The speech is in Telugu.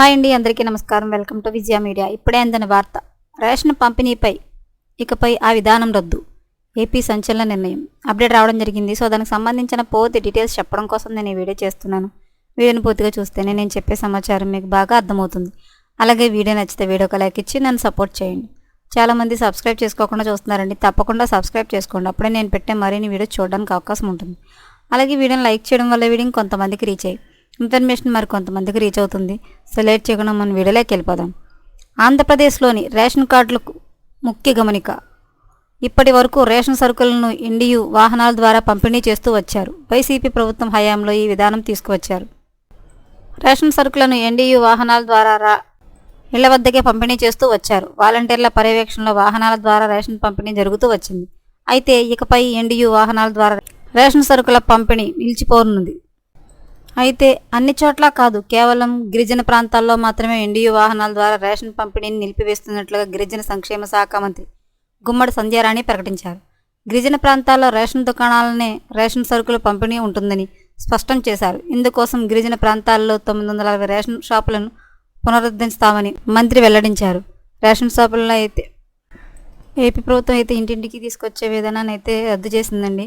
హాయ్ అండి అందరికీ నమస్కారం. Welcome to Vijaya media. ఇప్పుడే అందిన వార్త. రేషన్ పంపిణీపై ఇకపై ఆ విధానం రద్దు. ఏపీ సంచలన నిర్ణయం. అప్డేట్ రావడం జరిగింది. సో దానికి సంబంధించిన పూర్తి డీటెయిల్స్ చెప్పడం కోసం నేను ఈ వీడియో చేస్తున్నాను. వీడియోని పూర్తిగా చూస్తేనే నేను చెప్పే సమాచారం మీకు బాగా అర్థమవుతుంది. అలాగే వీడియో నచ్చితే వీడియోకి లైక్ ఇచ్చి నన్ను సపోర్ట్ చేయండి. చాలామంది సబ్స్క్రైబ్ చేసుకోకుండా చూస్తున్నారండి. తప్పకుండా సబ్స్క్రైబ్ చేసుకోండి. అప్పుడే నేను పెట్టే మరిన్ని వీడియో చూడడానికి అవకాశం ఉంటుంది. అలాగే వీడియోని లైక్ చేయడం వల్ల వీడియో కొంతమందికి రీచ్ అయ్యి ఇన్ఫర్మేషన్ మరి కొంతమందికి రీచ్ అవుతుంది. సో లేట్ చేయకుండా మనం వీడియోలోకి వెళ్ళిపోదాం. ఆంధ్రప్రదేశ్లోని రేషన్ కార్డులకు ముఖ్య గమనిక. ఇప్పటి వరకు రేషన్ సరుకులను ఇండియు వాహనాల ద్వారా పంపిణీ చేస్తూ వచ్చారు. వైసీపీ ప్రభుత్వం హయాంలో ఈ విధానం తీసుకువచ్చారు. రేషన్ సరుకులను ఎన్డీయూ వాహనాల ద్వారా రా ఇళ్ళ వద్దకే పంపిణీ చేస్తూ వచ్చారు. వాలంటీర్ల పర్యవేక్షణలో వాహనాల ద్వారా రేషన్ పంపిణీ జరుగుతూ వచ్చింది. అయితే ఇకపై ఎన్డీయూ వాహనాల ద్వారా రేషన్ సరుకుల పంపిణీ నిలిచిపోనుంది. అయితే అన్ని చోట్ల కాదు కేవలం గిరిజన ప్రాంతాల్లో మాత్రమే ఎన్డీయూ వాహనాల ద్వారా రేషన్ పంపిణీని నిలిపివేస్తున్నట్లుగా గిరిజన సంక్షేమ శాఖ మంత్రి గుమ్మడి సంధ్యారాణి ప్రకటించారు. గిరిజన ప్రాంతాల్లో రేషన్ దుకాణాలనే రేషన్ సరుకుల పంపిణీ ఉంటుందని స్పష్టం చేశారు. ఇందుకోసం గిరిజన ప్రాంతాల్లో తొమ్మిది వందల అరవై రేషన్ షాపులను పునరుద్ధరిస్తామని మంత్రి వెల్లడించారు. రేషన్ షాపుల్లో అయితే ఏపీ ప్రభుత్వం అయితే ఇంటింటికి తీసుకొచ్చే విధానాన్ని అయితే రద్దు చేసిందండి.